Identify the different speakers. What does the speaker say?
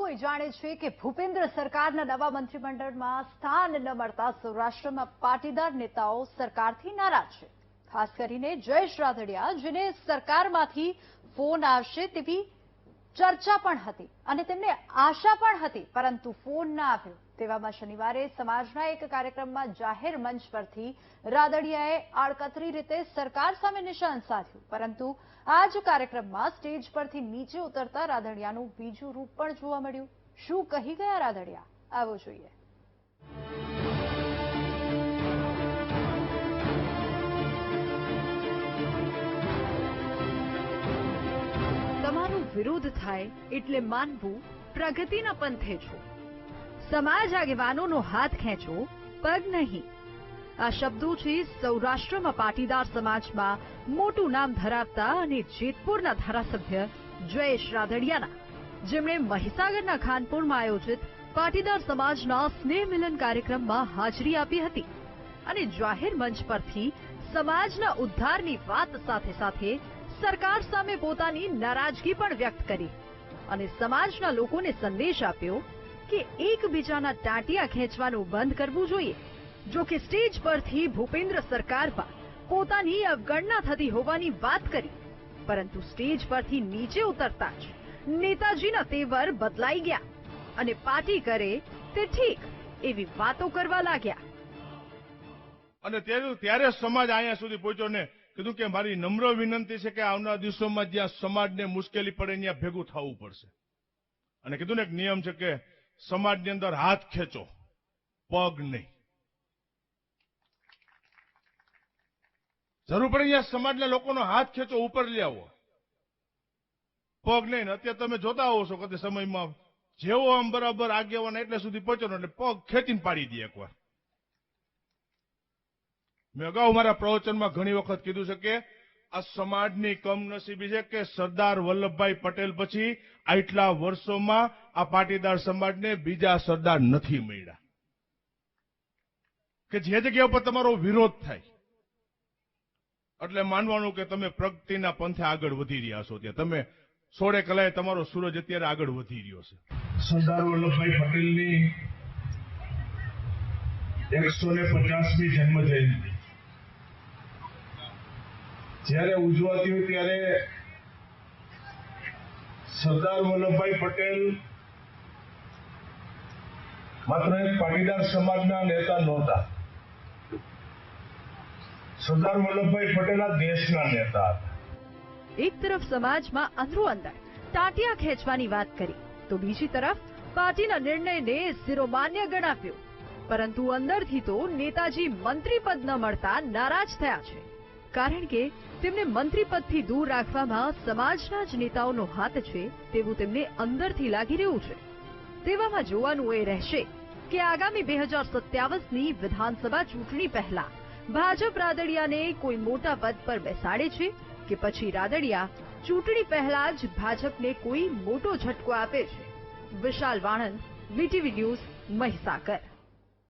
Speaker 1: કોઈ જાણે છે કે ભૂપેન્દ્ર સરકારના નવા મંત્રીમંડળમાં સ્થાન ન મળતા સૌરાષ્ટ્રમાં પાટીદાર નેતાઓ સરકારથી નારાજ છે. ખાસ કરીને જયેશ રાદડિયા, જેને સરકારમાંથી ફોન આવશે તેવી ચર્ચા પણ હતી અને તેમને આશા પણ હતી, પરંતુ ફોન ના આવ્યો. તેવામાં શનિવારે સમાજના એક કાર્યક્રમમાં જાહેર મંચ પરથી રાદડિયાએ આડકતરી રીતે સરકાર સામે નિશાન સાધ્યું. પરંતુ આ જ કાર્યક્રમમાં સ્ટેજ પરથી નીચે ઉતરતા રાદડિયાનું બીજું રૂપ પણ જોવા મળ્યું. શું કહી ગયા રાદડિયા? આવો જોઈએ. તમારો વિરોધ થાય એટલે માનવું પ્રગતિના પંથે છો. સમાજ આગેવાનોનો હાથ ખેંચો, પગ નહીં. આ શબ્દો છે સૌરાષ્ટ્રમાં પાટીદાર સમાજમાં મોટું નામ ધરાવતા અને જેતપુરના ધારાસભ્ય જયેશ રાદડિયાના. જેમણે મહીસાગરના ખાનપુરમાં આયોજિત પાટીદાર સમાજના સ્નેહ મિલન કાર્યક્રમમાં હાજરી આપી હતી અને જાહેર મંચ પરથી સમાજના ઉદ્ધારની વાત સાથે સાથે સરકાર સામે પોતાની નારાજગી પણ વ્યક્ત કરી અને સમાજના લોકોને સંદેશ આપ્યો કે એકબીજાના ટાંટિયા ખેંચવાનું બંધ કરવું જોઈએ. જો કે સ્ટેજ પરથી ભૂપેન્દ્ર સરકારમાં પોતાની અવગણના થતી હોવાની વાત કરી, પરંતુ સ્ટેજ પરથી નીચે ઉતરતા જ નેતાજીના તેવર બદલાઈ ગયા અને પાર્ટી કરે તે ઠીક એવી વાતો કરવા લાગ્યા.
Speaker 2: અને ત્યારે સમાજ અહીંયા સુધી પહોંચ્યો ને કીધું કે મારી નમ્ર વિનંતી છે કે આવનાર દિવસોમાં જ્યાં સમાજને મુશ્કેલી પડે ત્યાં ભેગું થવું પડશે. અને કીધું ને એક નિયમ છે કે સમાજની અંદર હાથ ખેંચો, પગ નહીં. જરૂર પડે ત્યાં સમાજના લોકોનો હાથ ખેંચો, ઉપર લઈ આવો. પગ નહીં અત્યારે તમે જોતા હોવ છો કદાચ સમયમાં જેવો આમ બરાબર આગેવાન એટલે સુધી પહોંચો એટલે પગ ખેંચીને પાડી દે એકવાર. મેં અગાઉ મારા પ્રવચનમાં ઘણી વખત કીધું છે કે આ સમાજની કમનસીબી છે કે સરદાર વલ્લભભાઈ પટેલ પછી આટલા વર્ષોમાં આ પાટીદાર સમાજને બીજા સરદાર નથી મળ્યા. કે જે જગ્યા ઉપર તમારો વિરોધ થાય, એટલે માનવાનું કે તમે પ્રગતિના પંથે આગળ વધી રહ્યા છો ત્યાં. તમે સોળે કલાએ તમારો સૂરજ અત્યારે આગળ વધી રહ્યો છે.
Speaker 3: સરદાર વલ્લભભાઈ પટેલની એકસો ને પચાસમી જન્મ જ્યારે ઉજવાતી હોય ત્યારે સરદાર વલ્લભભાઈ પટેલ માત્ર એક પાટીદાર સમાજના નેતા નહોતા. સરદાર વલ્લભભાઈ પટેલ આ દેશના નેતા હતા.
Speaker 1: એક તરફ સમાજમાં અંદરો અંદર ટાંટિયા ખેંચવાની વાત કરી, તો બીજી તરફ પાર્ટીના નિર્ણયને શિરોમાન્ય ગણાવ્યો. પરંતુ અંદરથી તો નેતાજી મંત્રી પદ ન મળતા નારાજ થયા છે. કારણ કે તેમને મંત્રી પદથી દૂર રાખવામાં સમાજના જ નેતાઓનો હાથ છે તેવું તેમને અંદરથી લાગી રહ્યું છે. તેવામાં જોવાનું એ રહેશે કે આગામી બે હજાર વિધાનસભા ચૂંટણી પહેલા ભાજપ રાદડિયાને કોઈ મોટા પદ પર બેસાડે છે કે પછી રાદડિયા ચૂંટણી પહેલા જ ભાજપને કોઈ મોટો ઝટકો આપે છે. Vishal Vanand, VTV news Mahisagar.